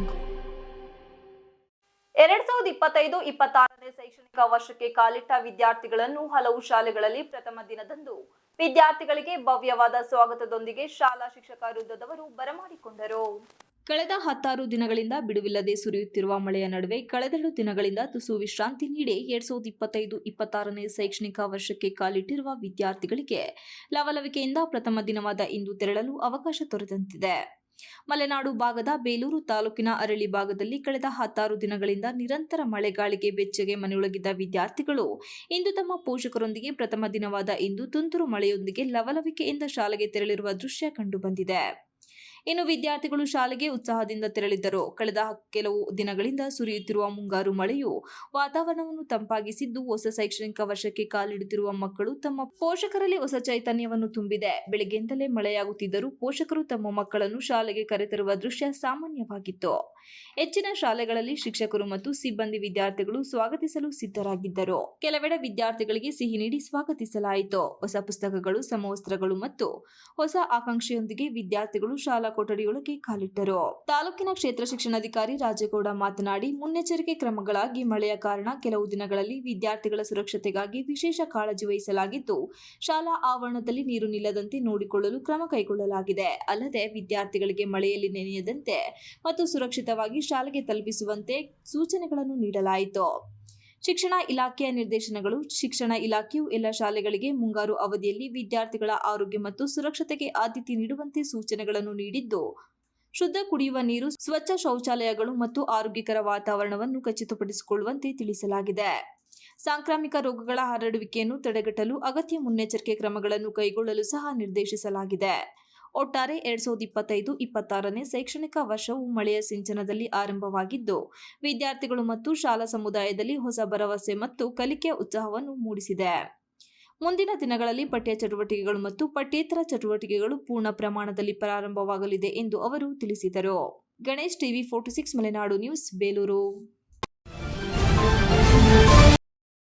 ಟಾಂಗ್ ಎರಡ್ ಸಾವಿರದ ಇಪ್ಪತ್ತೈದು, ಇಪ್ಪತ್ತಾರನೇ ಶೈಕ್ಷಣಿಕ ವರ್ಷಕ್ಕೆ ಕಾಲಿಟ್ಟ ವಿದ್ಯಾರ್ಥಿಗಳನ್ನು ಹಲವು ಶಾಲೆಗಳಲ್ಲಿ ಪ್ರಥಮ ದಿನದಂದು ವಿದ್ಯಾರ್ಥಿಗಳಿಗೆ ಭವ್ಯವಾದ ಸ್ವಾಗತದೊಂದಿಗೆ ಶಾಲಾ ಶಿಕ್ಷಕ ವೃದ್ಧದವರು ಬರಮಾಡಿಕೊಂಡರು. ಕಳೆದ ಹತ್ತಾರು ದಿನಗಳಿಂದ ಬಿಡುವಿಲ್ಲದೆ ಸುರಿಯುತ್ತಿರುವ ಮಳೆಯ ನಡುವೆ ಕಳೆದೆರಡು ದಿನಗಳಿಂದ ತುಸು ವಿಶ್ರಾಂತಿ ನೀಡಿ ಎರಡ್ ಸಾವಿರದ ಇಪ್ಪತ್ತೈದು, ಇಪ್ಪತ್ತಾರನೇ ಶೈಕ್ಷಣಿಕ ವರ್ಷಕ್ಕೆ ಕಾಲಿಟ್ಟಿರುವ ವಿದ್ಯಾರ್ಥಿಗಳಿಗೆ ಲವಲವಿಕೆಯಿಂದ ಪ್ರಥಮ ದಿನವಾದ ಇಂದು ತೆರಳಲು ಅವಕಾಶ ದೊರೆತಂತಿದೆ. ಮಲೆನಾಡು ಭಾಗದ ಬೇಲೂರು ತಾಲೂಕಿನ ಅರಳಿ ಭಾಗದಲ್ಲಿ ಕಳೆದ ಹತ್ತಾರು ದಿನಗಳಿಂದ ನಿರಂತರ ಮಳೆಗಾಳಿಗೆ ಬೆಚ್ಚಗೆ ಮನೆಯೊಳಗಿದ್ದ ವಿದ್ಯಾರ್ಥಿಗಳು ಇಂದು ತಮ್ಮ ಪೋಷಕರೊಂದಿಗೆ ಪ್ರಥಮ ದಿನವಾದ ಇಂದು ತುಂತುರು ಮಳೆಯೊಂದಿಗೆ ಲವಲವಿಕೆಯಿಂದ ಶಾಲೆಗೆ ತೆರಳಿರುವ ದೃಶ್ಯ ಕಂಡುಬಂದಿದೆ ಇನ್ನು ವಿದ್ಯಾರ್ಥಿಗಳು ಶಾಲೆಗೆ ಉತ್ಸಾಹದಿಂದ ತೆರಳಿದ್ದರು. ಕಳೆದ ಕೆಲವು ದಿನಗಳಿಂದ ಸುರಿಯುತ್ತಿರುವ ಮುಂಗಾರು ಮಳೆಯು ವಾತಾವರಣವನ್ನು ತಂಪಾಗಿಸಿದ್ದು, ಹೊಸ ಶೈಕ್ಷಣಿಕ ವರ್ಷಕ್ಕೆ ಕಾಲಿಡುತ್ತಿರುವ ಮಕ್ಕಳು ತಮ್ಮ ಪೋಷಕರಲ್ಲಿ ಹೊಸ ಚೈತನ್ಯವನ್ನು ತುಂಬಿದೆ. ಬೆಳಗ್ಗೆಯಿಂದಲೇ ಮಳೆಯಾಗುತ್ತಿದ್ದರೂ ಪೋಷಕರು ತಮ್ಮ ಮಕ್ಕಳನ್ನು ಶಾಲೆಗೆ ಕರೆತರುವ ದೃಶ್ಯ ಸಾಮಾನ್ಯವಾಗಿತ್ತು. ಹೆಚ್ಚಿನ ಶಾಲೆಗಳಲ್ಲಿ ಶಿಕ್ಷಕರು ಮತ್ತು ಸಿಬ್ಬಂದಿ ವಿದ್ಯಾರ್ಥಿಗಳು ಸ್ವಾಗತಿಸಲು ಸಿದ್ಧರಾಗಿದ್ದರು. ಕೆಲವೆಡೆ ವಿದ್ಯಾರ್ಥಿಗಳಿಗೆ ಸಿಹಿ ನೀಡಿ ಸ್ವಾಗತಿಸಲಾಯಿತು. ಹೊಸ ಪುಸ್ತಕಗಳು, ಸಮವಸ್ತ್ರಗಳು ಮತ್ತು ಹೊಸ ಆಕಾಂಕ್ಷೆಯೊಂದಿಗೆ ವಿದ್ಯಾರ್ಥಿಗಳು ಶಾಲಾ ಕೊಠಡಿಯೊಳಗೆ ಕಾಲಿಟ್ಟರು. ತಾಲೂಕಿನ ಕ್ಷೇತ್ರ ಶಿಕ್ಷಣಾಧಿಕಾರಿ ರಾಜೇಗೌಡ ಮಾತನಾಡಿ, ಮುನ್ನೆಚ್ಚರಿಕೆ ಕ್ರಮಗಳಾಗಿ ಮಳೆಯ ಕಾರಣ ಕೆಲವು ದಿನಗಳಲ್ಲಿ ವಿದ್ಯಾರ್ಥಿಗಳ ಸುರಕ್ಷತೆಗಾಗಿ ವಿಶೇಷ ಕಾಳಜಿ ವಹಿಸಲಾಗಿದ್ದು, ಶಾಲಾ ಆವರಣದಲ್ಲಿ ನೀರು ನಿಲ್ಲದಂತೆ ನೋಡಿಕೊಳ್ಳಲು ಕ್ರಮ ಕೈಗೊಳ್ಳಲಾಗಿದೆ. ಅಲ್ಲದೆ ವಿದ್ಯಾರ್ಥಿಗಳಿಗೆ ಮಳೆಯಲ್ಲಿ ನೆನೆಯದಂತೆ ಮತ್ತು ಸುರಕ್ಷಿತವಾಗಿ ಶಾಲೆಗೆ ತಲುಪಿಸುವಂತೆ ಸೂಚನೆಗಳನ್ನು ನೀಡಲಾಯಿತು. ಶಿಕ್ಷಣ ಇಲಾಖೆಯ ನಿರ್ದೇಶನಗಳು, ಶಿಕ್ಷಣ ಇಲಾಖೆಯು ಎಲ್ಲ ಶಾಲೆಗಳಿಗೆ ಮುಂಗಾರು ಅವಧಿಯಲ್ಲಿ ವಿದ್ಯಾರ್ಥಿಗಳ ಆರೋಗ್ಯ ಮತ್ತು ಸುರಕ್ಷತೆಗೆ ಆದ್ಯತೆ ನೀಡುವಂತೆ ಸೂಚನೆಗಳನ್ನು ನೀಡಿದ್ದು, ಶುದ್ಧ ಕುಡಿಯುವ ನೀರು, ಸ್ವಚ್ಛ ಶೌಚಾಲಯಗಳು ಮತ್ತು ಆರೋಗ್ಯಕರ ವಾತಾವರಣವನ್ನು ಖಚಿತಪಡಿಸಿಕೊಳ್ಳುವಂತೆ ತಿಳಿಸಲಾಗಿದೆ. ಸಾಂಕ್ರಾಮಿಕ ರೋಗಗಳ ಹರಡುವಿಕೆಯನ್ನು ತಡೆಗಟ್ಟಲು ಅಗತ್ಯ ಮುನ್ನೆಚ್ಚರಿಕೆ ಕ್ರಮಗಳನ್ನು ಕೈಗೊಳ್ಳಲು ಸಹ ನಿರ್ದೇಶಿಸಲಾಗಿದೆ. ಒಟ್ಟಾರೆ ಎರಡ್ ಸಾವಿರದ ಇಪ್ಪತ್ತೈದು, ಇಪ್ಪತ್ತಾರನೇ ಶೈಕ್ಷಣಿಕ ವರ್ಷವು ಮಳೆಯ ಸಿಂಚನದಲ್ಲಿ ಆರಂಭವಾಗಿದ್ದು, ವಿದ್ಯಾರ್ಥಿಗಳು ಮತ್ತು ಶಾಲಾ ಸಮುದಾಯದಲ್ಲಿ ಹೊಸ ಭರವಸೆ ಮತ್ತು ಕಲಿಕೆಯ ಉತ್ಸಾಹವನ್ನು ಮೂಡಿಸಿದೆ. ಮುಂದಿನ ದಿನಗಳಲ್ಲಿ ಪಠ್ಯ ಚಟುವಟಿಕೆಗಳು ಮತ್ತು ಪಠ್ಯೇತರ ಚಟುವಟಿಕೆಗಳು ಪೂರ್ಣ ಪ್ರಮಾಣದಲ್ಲಿ ಪ್ರಾರಂಭವಾಗಲಿದೆ ಎಂದು ಅವರು ತಿಳಿಸಿದರು. Ganesh TV forty six Malenadu news, Belur.